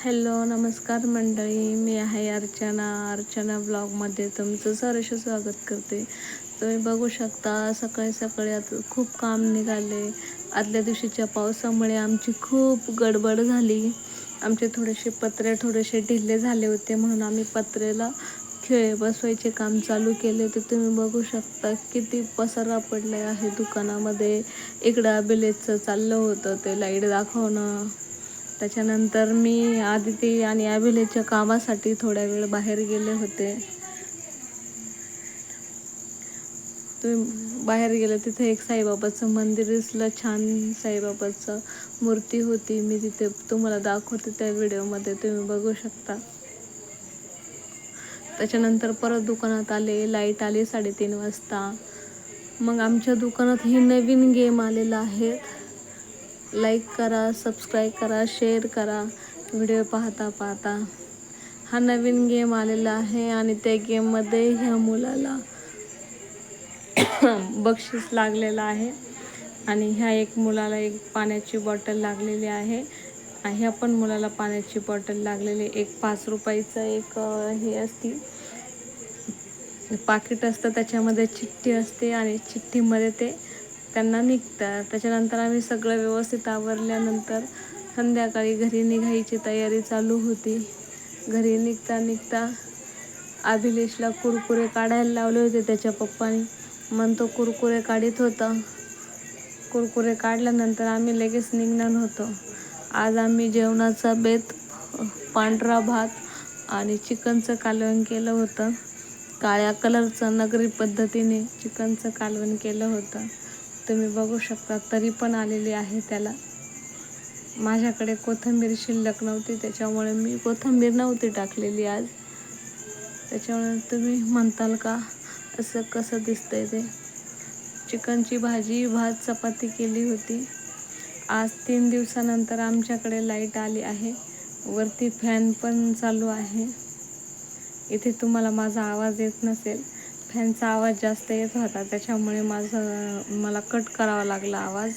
Hello नमस्कार मंडळी. मी आहे अर्चना. अर्चना ब्लॉगमध्ये तुमचं सरस स्वागत करते. तुम्ही बघू शकता सकाळी सकाळी आता खूप काम निघाले. आदल्या दिवशीच्या पावसामुळे आमची खूप गडबड झाली. आमचे थोडेसे पत्रे थोडेसे ढिले झाले होते म्हणून आम्ही पत्रेला खेळ बसवायचे काम चालू केले होते. तुम्ही बघू शकता किती पसारा पडले आहे दुकानामध्ये. इकडं बिलेचं चाललं होतं ते लाइट दाखवणं. त्याच्यानंतर मी आदिती आणि अभिलेच्या कामासाठी थोड्या वेळ बाहेर गेले होते. तुम्ही बाहेर गेलं तिथे एक साईबाबाचं मंदिर दिसलं छान साईबाबाचं मूर्ती होती. मी तिथे तुम्हाला दाखवते त्या व्हिडिओमध्ये तुम्ही बघू शकता. त्याच्यानंतर परत दुकानात आले लाइट आली साडेतीन वाजता. मग आमच्या दुकानात ही नवीन गेम आलेला आहे. लाईक करा सबस्क्राईब करा शेअर करा. व्हिडिओ पाहता पाहता. हा नवीन गेम आलेला आहे आणि त्या गेममध्ये ह्या मुलाला बक्षीस लागलेलं आहे. आणि ह्या एक मुलाला एक पाण्याची बॉटल लागलेली आहे. ह्या पण मुलाला पाण्याची बॉटल लागलेली एक पाच रुपयाचं एक हे असती. पाकिट असतं त्याच्यामध्ये चिठ्ठी असते आणि चिठ्ठीमध्ये ते त्यांना निघतात. त्याच्यानंतर आम्ही सगळं व्यवस्थित आवरल्यानंतर संध्याकाळी घरी निघायची तयारी चालू होती. घरी निघता निघता अभिलेशला कुरकुरे काढायला लावले होते त्याच्या पप्पाने. मन तो कुरकुरे काढीत होता. कुरकुरे काढल्यानंतर आम्ही लगेच निघणार होतो. आज आम्ही जेवणाचा बेत पांढरा भात आणि चिकनचं कालवण केलं होतं. काळ्या कलरचं नगरी पद्धतीने चिकनचं कालवण केलं होतं. तुम्ही बघू शकता तरी पण आलेली आहे त्याला. माझ्याकडे कोथिंबीर शिल्लक नव्हती त्याच्यामुळे मी कोथिंबीर नव्हती टाकलेली आज. त्याच्यामुळे तुम्ही म्हणताल का असं कसं दिसतंय ते? चिकनची भाजी भात चपाती केली होती. आज तीन दिवसानंतर आमच्याकडे लाइट आली आहे. वरती फॅन पण चालू आहे. इथे तुम्हाला माझा आवाज येत नसेल. फॅनचा आवाज जास्त येत होता त्याच्यामुळे माझं मला कट करावा लागला आवाज.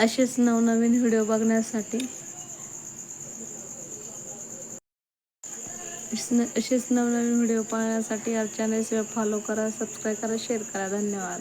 असेच नवनवीन व्हिडिओ बघण्यासाठी. असेच नवनवीन व्हिडिओ पाहण्यासाठी चॅनल्स फॉलो करा सबस्क्राईब करा शेअर करा. धन्यवाद.